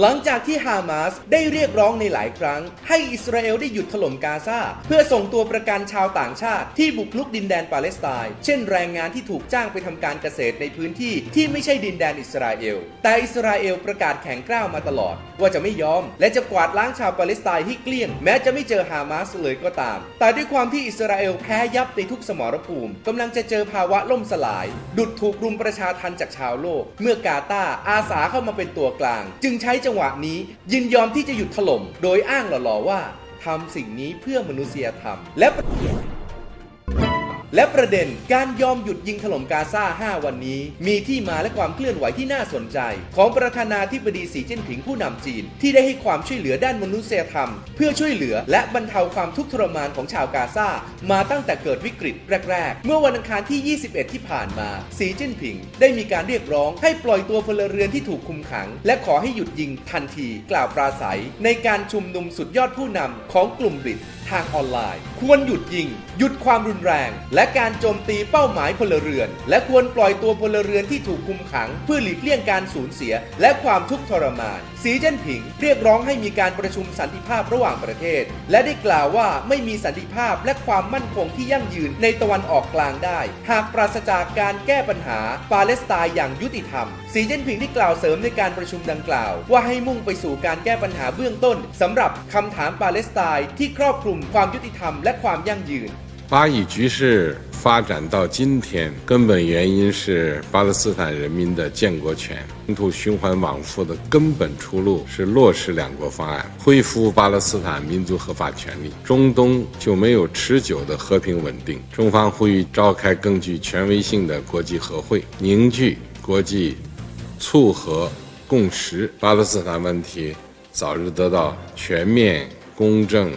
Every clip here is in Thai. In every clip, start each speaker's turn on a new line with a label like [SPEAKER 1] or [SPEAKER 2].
[SPEAKER 1] หลังจากที่ฮามาสได้เรียกร้องในหลายครั้ง ให้อิสราเอลได้หยุดถล่มกาซาเพื่อส่งตัวประกันชาวต่างชาติที่บุกรุกดินแดนปาเลสไตน์เช่นแรงงานที่ถูกจ้างไปทำการเกษตรในพื้นที่ที่ไม่ใช่ดินแดนอิสราเอล แต่อิสราเอลประกาศแข็งกร้าวมาตลอด ว่าจะไม่ยอม และจะกวาดล้างชาวปาเลสไตน์ให้เกลี้ยง แม้จะไม่เจอฮามาสเลยก็ตาม แต่ด้วยความที่อิสราเอลแพ้ยับในทุกสมรภูมิกำลังจะเจอภาวะล่มสลาย ดุดถูกรุมประชาทันจากชาวโลก เมื่อกาตาอาสาเข้ามาเป็นตัวกลาง จึงใช้จังหวะนี้ ยินยอมที่จะหยุดถล่ม โดยอ้างหล่อๆว่าทำสิ่งนี้เพื่อมนุษยธรรมและ และประเด็นการยอมหยุดยิงถล่มกาซา 5 วันนี้ มีที่มาและความเคลื่อนไหวที่น่าสนใจ ของประธานาธิบดีสีจิ้นผิงผู้นำจีน ที่ได้ให้ความช่วยเหลือด้านมนุษยธรรม เพื่อช่วยเหลือและบรรเทาความทุกข์ทรมานของชาวกาซา มาตั้งแต่เกิดวิกฤตแรก ๆ เมื่อวันอังคารที่ 21 ที่ผ่านมาสีจิ้นผิง ได้มีการเรียกร้องให้ปล่อยตัวพลเรือนที่ถูกคุมขัง และขอให้หยุดยิงทันที กล่าวปราศัย ในการชุมนุมสุดยอดผู้นำของกลุ่มบริต ทางออนไลน์ ควรหยุดยิง หยุดความรุนแรง และการโจมตีเป้าหมายพลเรือน และควรปล่อยตัวพลเรือนที่ถูกคุมขัง เพื่อหลีกเลี่ยงการสูญเสีย และความทุกข์ทรมาน สีเจิ้นผิง เรียกร้องให้มีการประชุมสันติภาพระหว่างประเทศ และได้กล่าวว่าไม่มีสันติภาพและความมั่นคงที่ยั่งยืนในตะวันออกกลางได้ หากปราศจากการแก้ปัญหาปาเลสไตน์อย่างยุติธรรม สีเจิ้นผิงได้กล่าวเสริมในการประชุมดังกล่าว ว่าให้มุ่งไปสู่การแก้ปัญหาเบื้องต้นสำหรับคำถามปาเลสไตน์ที่ครอบคลุมความยุติธรรมและความยั่งยืน
[SPEAKER 2] 巴以局势发展到今天，根本原因是巴勒斯坦人民的建国权。冲突循环往复的根本出路是落实两国方案，恢复巴勒斯坦民族合法权利，中东就没有持久的和平稳定。中方呼吁召开更具权威性的国际和会，凝聚国际促和共识，巴勒斯坦问题早日得到全面、公正、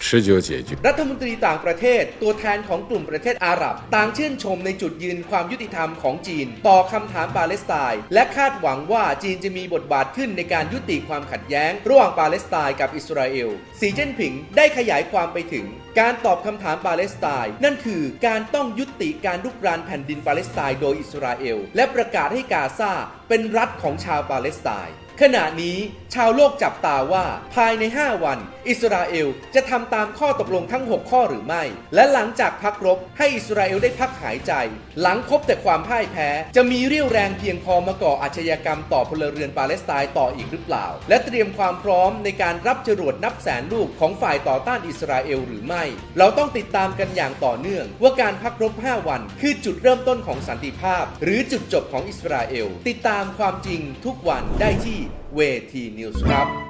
[SPEAKER 2] 持久解决。
[SPEAKER 1] รัฐมนตรีต่างประเทศ ตัวแทนของกลุ่มประเทศอาหรับ ต่างชื่นชมในจุดยืนความยุติธรรมของจีน ต่อคำถามปาเลสไตน์ และคาดหวังว่าจีนจะมีบทบาทขึ้นในการยุติความขัดแย้ง ระหว่างปาเลสไตน์กับอิสราเอล สีเจิ้นผิงได้ขยายความไปถึง การตอบคำถามปาเลสไตน์ นั่นคือการต้องยุติการลุกรานแผ่นดินปาเลสไตน์โดยอิสราเอล และประกาศให้กาซาเป็นรัฐของชาวปาเลสไตน์ ขณะนี้ชาวโลกจับตาว่าภายใน 5 วัน อิสราเอลจะทำตามข้อตกลงทั้ง 6 ข้อหรือไม่ และหลังจากพักรบให้อิสราเอลได้พักหายใจ หลังพบแต่ความพ่ายแพ้ จะมีเรี่ยวแรงเพียงพอมาก่ออาชญากรรมต่อพลเรือนปาเลสไตน์ต่ออีกหรือเปล่า และเตรียมความพร้อมในการรับจรวดนับแสนลูกของฝ่ายต่อต้านอิสราเอลหรือไม่ เราต้องติดตามกันอย่างต่อเนื่อง ว่าการพักรบ 5 วัน คือจุดเริ่มต้นของสันติภาพ หรือจุดจบของอิสราเอลติดตามความจริงทุกวันได้ที่เวทีนิวส์ครับ